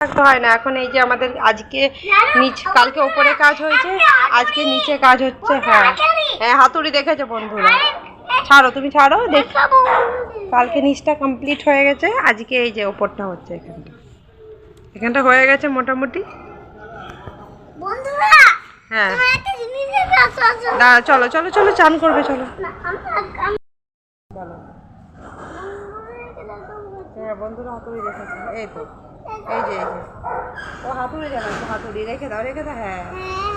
থাকতে হয় না এখন এই যে আমাদের আজকে নিচ কালকে ওপরে কাজ হয়েছে আজকে নিচে কাজ হচ্ছে হ্যাঁ। হ্যাঁ হাতুড়ি দেখেছ বন্ধুরা। ছাড়ো তুমি ছাড়ো দেখ কালকে নিচটা কমপ্লিট হয়ে গেছে আজকে এই যে ওপরটা হচ্ছে এখানটা। এখানটা হয়ে গেছে মোটামুটি। হ্যাঁ। দাঁড়া, চলো চলো চলো চান করবে চলো। হ্যাঁ বন্ধুরা হাতুড়ি রেখেছে এই তো। এই যে ও হাতুড়ি জানাচ্ছে হাতুড়ি, রেখে দাও রেখে দাও হ্যাঁ।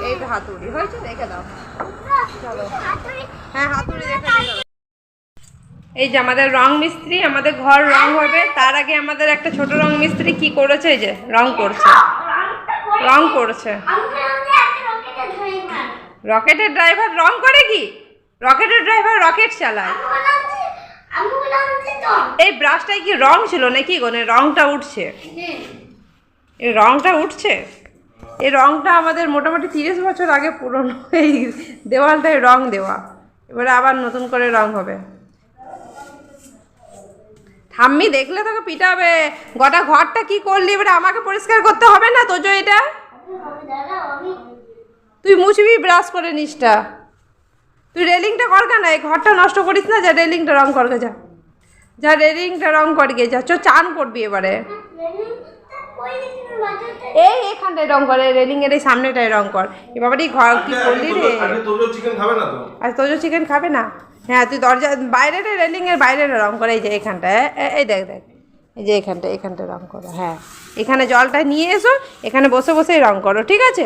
এই তো হাতুড়ি, হয়েছে? রেখে দাও। চলো। হ্যাঁ হাতুড়ি রেখে দিও এই যে আমাদের রং মিস্ত্রি, আমাদের ঘর রং হবে। তার আগে আমাদের একটা ছোট রং মিস্ত্রি কি করেছে? যে, রং করছে। রং করছে। রকেটের ড্রাইভার রং করে কি? রকেটের ড্রাইভার রকেট চালায় আমি বললাম যে- আমি বললাম যে টম। এই ব্রাশটায় কি রং ছিল নাকি গো? না রংটা উঠছে। এই রংটা উঠছে? এই রংটা আমাদের মোটামুটি তিরিশ বছর আগে পুরনো। এই দেওয়ালটায় রং দেওয়া। এবারে আবার নতুন করে রং হবে। ঠাম্মি, দেখলে তোকে পিটাবে। গোটা ঘরটা কি করলি? এবারে আমাকে পরিষ্কার করতে হবে না তোজো এটা? তুই মুছবি ব্রাশ করে নিসটা তুই রেলিংটা কর কেন? এই ঘরটা নষ্ট করিস না, যা রেলিংটা রং করকে যা। যা রেলিংটা রং করকে যা চ চান করবি এবারে। এই এখানটায় রং করে রেলিং এর এই সামনেটায় রং কর। এবার এই ঘর কি করলি রে? আর তোজো চিকেন খাবে না হ্যাঁ তুই দরজা বাইরের রেলিং এর বাইরের রং করে এই যে এখানটায় এ- এ- এই দেখ দেখ। এই যে এখানটা এখানটা রং করো হ্যাঁ। এখানে জলটা নিয়ে এসো এখানে বসে বসেই রং করো ঠিক আছে?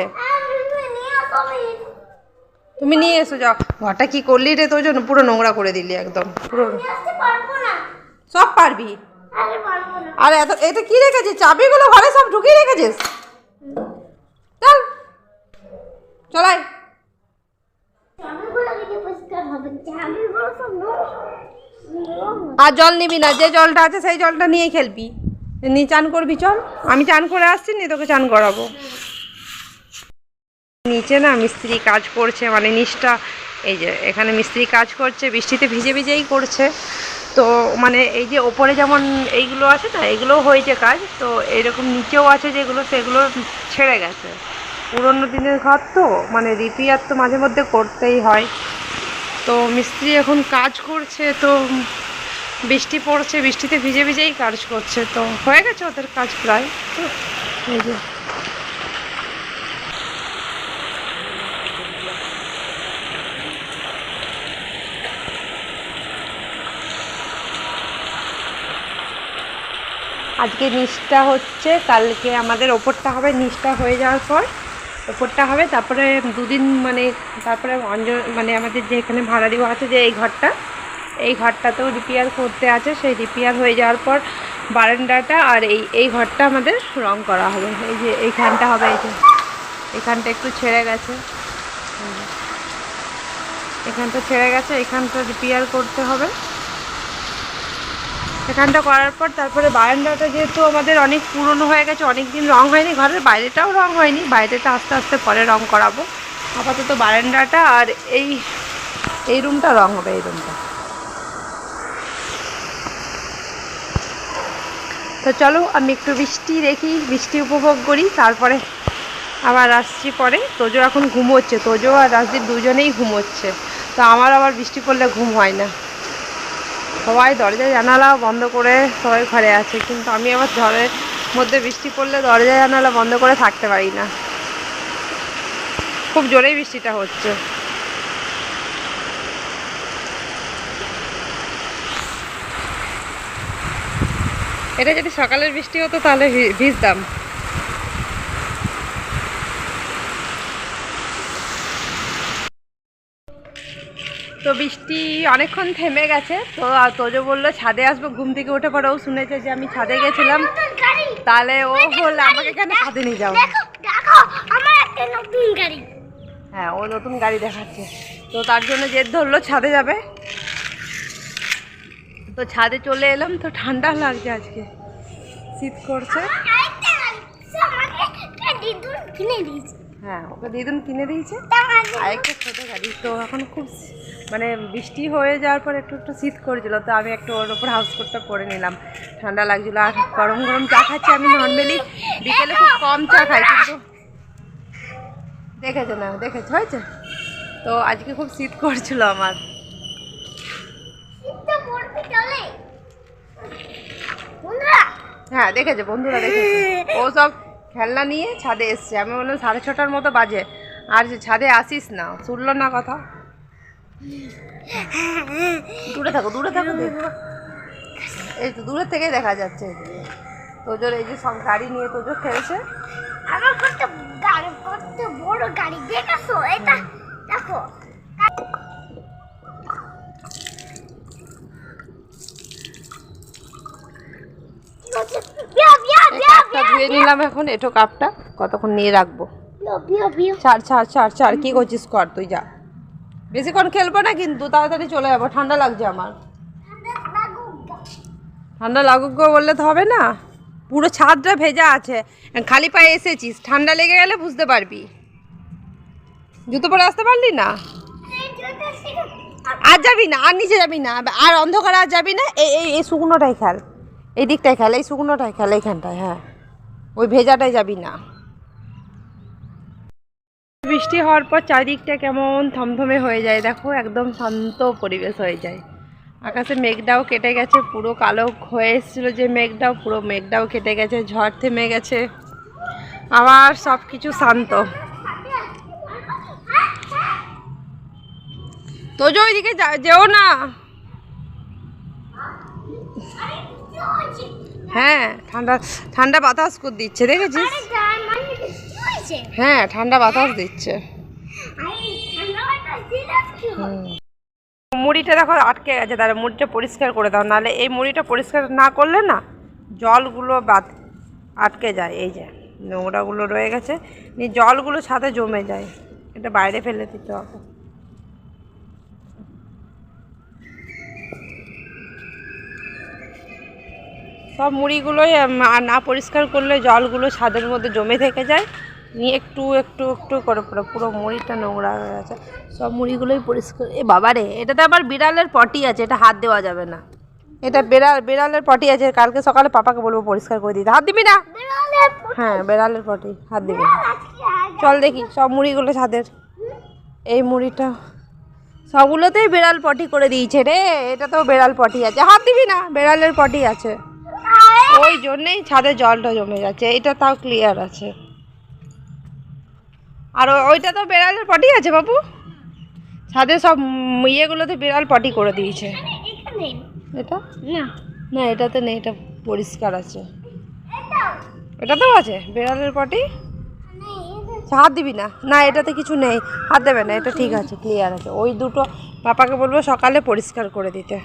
তুমি নিয়ে এসো যাও। ঘরটা কি করলি রে তোর জন্য? পুরো নোংরা করে দিলি একদম। পুরো নিয়ে আসতে পারব না। সব পারবি? আরে এত এতে কি রেখেছিস? চাবিগুলো ঘরে সব ঢুকিয়ে রেখেছিস? চল। চলাই। আর জল নিবি না যে জলটা আছে সেই জলটা নিয়ে খেলবি। নি চান করবি? চল। আমি চান করে আসছি নি তোকে চান করাবো। নিচে না মিস্ত্রি কাজ করছে মানে নিচটা এই যে এখানে মিস্ত্রি কাজ করছে বৃষ্টিতে ভিজে ভিজেই করছে। তো মানে এই যে ওপরে যেমন এইগুলো আছে না এগুলো হয়েছে কাজ, তো এরকম নিচেও আছে যেগুলো, সেগুলো ছেড়ে গেছে। পুরোনো দিনের ঘর তো মানে রিপেয়ার তো মাঝে মধ্যে করতেই হয়। তো মিস্ত্রি এখন কাজ করছে, তো বৃষ্টি পড়ছে, বৃষ্টিতে ভিজে ভিজেই কাজ করছে, তো হয়ে গেছে ওদের কাজ প্রায়। তো এই যে আজকে নিচটা হচ্ছে, কালকে আমাদের ওপরটা হবে, নিচটা হয়ে যাওয়ার পর ওপরটা হবে, তারপরে দুদিন মানে তারপরে অঞ্জ মানে আমাদের যে এখানে ভাড়া দেওয়া আছে যে এই ঘরটা, এই ঘরটাতেও রিপেয়ার করতে আছে, সেই রিপেয়ার হয়ে যাওয়ার পর বারান্দাটা আর এই এই ঘরটা আমাদের রং করা হবে। এই যে এইখানটা হবে, এই যে এখানটা একটু ছেড়ে গেছে। এখানটা ছেড়ে গেছে, এখানটা রিপেয়ার করতে হবে। এখানটা করার পর তারপরে বারান্দাটা যেহেতু আমাদের অনেক পুরনো হয়ে গেছে অনেক দিন রং হয়নি, ঘরের বাইরেটাও রং হয়নি, বাইরেটা আস্তে আস্তে পরে রং করাবো। আপাতত বারান্দাটা আর এই এই রুমটা রং হবে, এই রুমটা। তো চলো, আমি একটু বৃষ্টি দেখি, বৃষ্টি উপভোগ করি, তারপরে আবার আসছি পরে। তোজো এখন ঘুমোচ্ছে, তোজো আর রাজদীপ দুজনেই ঘুমোচ্ছে। তো আমার আবার বৃষ্টি পড়লে ঘুম হয় না। সবাই দরজা জানালা বন্ধ করে সবাই ঘরে আছে, কিন্তু আমি আবার ঝড়ের মধ্যে বৃষ্টি পড়লে দরজা জানালা বন্ধ করে থাকতে পারি না। খুব জোরেই বৃষ্টিটা হচ্ছে। এটা যদি সকালের বৃষ্টি হতো তাহলে ভিজতাম। তো বৃষ্টি অনেকক্ষণ থেমে গেছে তো আর তোজো বলল ছাদে আসব ঘুম থেকে উঠে পরে ও শুনেছে যে আমি ছাদে গেছিলাম। তাহলে ও বলল আমাকে কেন ছাদে নিয়ে যাও? একটা। হ্যাঁ ও নতুন গাড়ি দেখাচ্ছে। তো তার জন্য জেদ ধরলো ছাদে যাবে। তো ছাদে চলে এলাম তো ঠান্ডা লাগছে আজকে। শীত করছে। একটা। হ্যাঁ ওকে দিদুন কিনে দিয়েছে। দিদুন- আরেকটা ছোটো গাড়ি তো এখন খুব মানে বৃষ্টি হয়ে যাওয়ার পর একটু একটু শীত করেছিল তো আমি একটু ওর ওপর হাউস কোটটা পরে নিলাম। ঠান্ডা লাগছিল আর গরম গরম চা খাচ্ছি আমি নর্মালি বিকেলে খুব কম চা খাই কিন্তু দেখেছে না দেখেছে হয়েছে? তো আজকে খুব শীত করছিল আমার। হ্যাঁ দেখেছে বন্ধুরা দেখেছে। ও সব খেলনা নিয়ে ছাদে এসছে। আমি বললাম সাড়ে ছটার মতো বাজে। আর যে ছাদে আসিস না শুনলো না কথা। দূরে থাকো দূরে থাকো এই তো দূরের থেকেই দেখা যাচ্ছে। তোজোর এই যে সব গাড়ি নিয়ে তোজো খেলছে। আমার কত গাড়ি কত বড় গাড়ি দেখেছ? এটা দেখো। বিয়া বিয়া এই বিয়া কাপটা ধুয়ে নিলাম এখন এটো কাপটা। কতক্ষণ নিয়ে রাখব? ছাড় ছাড় ছাড় ছাড়। কি করছিস কর তুই যা। বেশিক্ষণ খেলব না কিন্তু তাড়াতাড়ি চলে যাব, ঠান্ডা লাগছে আমার। ঠান্ডা লাগুক বললে তো হবে না। পুরো ছাদটা ভেজা আছে। খালি পায়ে এসেছিস, ঠান্ডা লেগে গেলে বুঝতে পারবি। জুতো পরে আসতে পারলি না? আর যাবি না, আর নিচে যাবি না, আর অন্ধকারে আর যাবি না, এই এই এই শুকনোটাই খেল। এই দিকটায় খেল, এই শুকনোটাই খেল, এইখানটায় হ্যাঁ। ওই ভেজাটায় যাবি না। বৃষ্টি হওয়ার পর চারিদিকটা কেমন থমথমে হয়ে যায়, দেখো একদম শান্ত পরিবেশ হয়ে যায়। আকাশে মেঘটাও কেটে গেছে, পুরো কালো হয়ে এসেছিল যে মেঘটাও, পুরো মেঘটাও কেটে গেছে, ঝড় থেমে গেছে। আবার সব কিছু শান্ত। তো যে ওইদিকে যেও না। হ্যাঁ ঠান্ডা ঠান্ডা বাতাস দিচ্ছে, দেখেছিস? হ্যাঁ ঠান্ডা বাতাস দিচ্ছে। মুড়িটা দেখো আটকে গেছে তাহলে মুড়িটা পরিষ্কার করে দাও নাহলে এই মুড়িটা পরিষ্কার না করলে না জলগুলো বাদ আটকে যায় এই যে নোংরাগুলো রয়ে গেছে। নিয়ে জলগুলো সাথে জমে যায় এটা বাইরে ফেলে দিতে হবে। সব মুড়িগুলোই আর না পরিষ্কার করলে জলগুলো ছাদের মধ্যে জমে থেকে যায়। নিয়ে একটু একটু একটু করে পুরো পুরো মুড়িটা নোংরা হয়ে গেছে। সব মুড়িগুলোই পরিষ্কার। এ বাবা রে এটাতে আবার বিড়ালের পটি আছে এটা হাত দেওয়া যাবে না। এটা বেড়াল বেড়ালের পটি আছে কালকে সকালে পাপাকে বলব পরিষ্কার করে দিতে। হাত দিবি না? হ্যাঁ বেড়ালের পটি হাত দিবি। চল দেখি সব মুড়িগুলো ছাদের। এই মুড়িটা সবগুলোতেই বেড়াল পটি করে দিয়েছে রে। এটা তো বেড়াল পটি আছে। হাত দিবি না? বেড়ালের পটি আছে। ওই জন্যেই ছাদে জলটা জমে যাচ্ছে। এটা তাও ক্লিয়ার আছে। আর ওইটা তো বেড়ালের পটি আছে বাবু? ছাদে সব ইয়েগুলোতে বিড়াল পটি করে দিয়েছে। এটা? না। না এটাতে নেই এটা পরিষ্কার আছে। এটাতেও আছে? বেড়ালের পটি? হাত দিবি না? না এটাতে কিছু নেই। হাত দেবে না এটা ঠিক আছে ক্লিয়ার আছে। ওই দুটো পাপাকে বলব সকালে পরিষ্কার করে দিতে।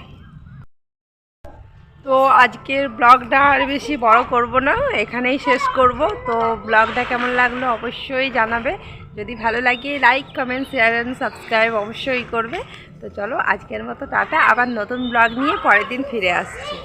তো আজকের ব্লগটা আর বেশি বড় করব না এখানেই শেষ করব। তো ব্লগটা কেমন লাগল অবশ্যই জানাবে। যদি ভালো লাগে like comment share and subscribe অবশ্যই করবে। তো চলো, আজকের মতো টাটা। আবার নতুন ব্লগ নিয়ে পরের দিন ফিরে আসছি।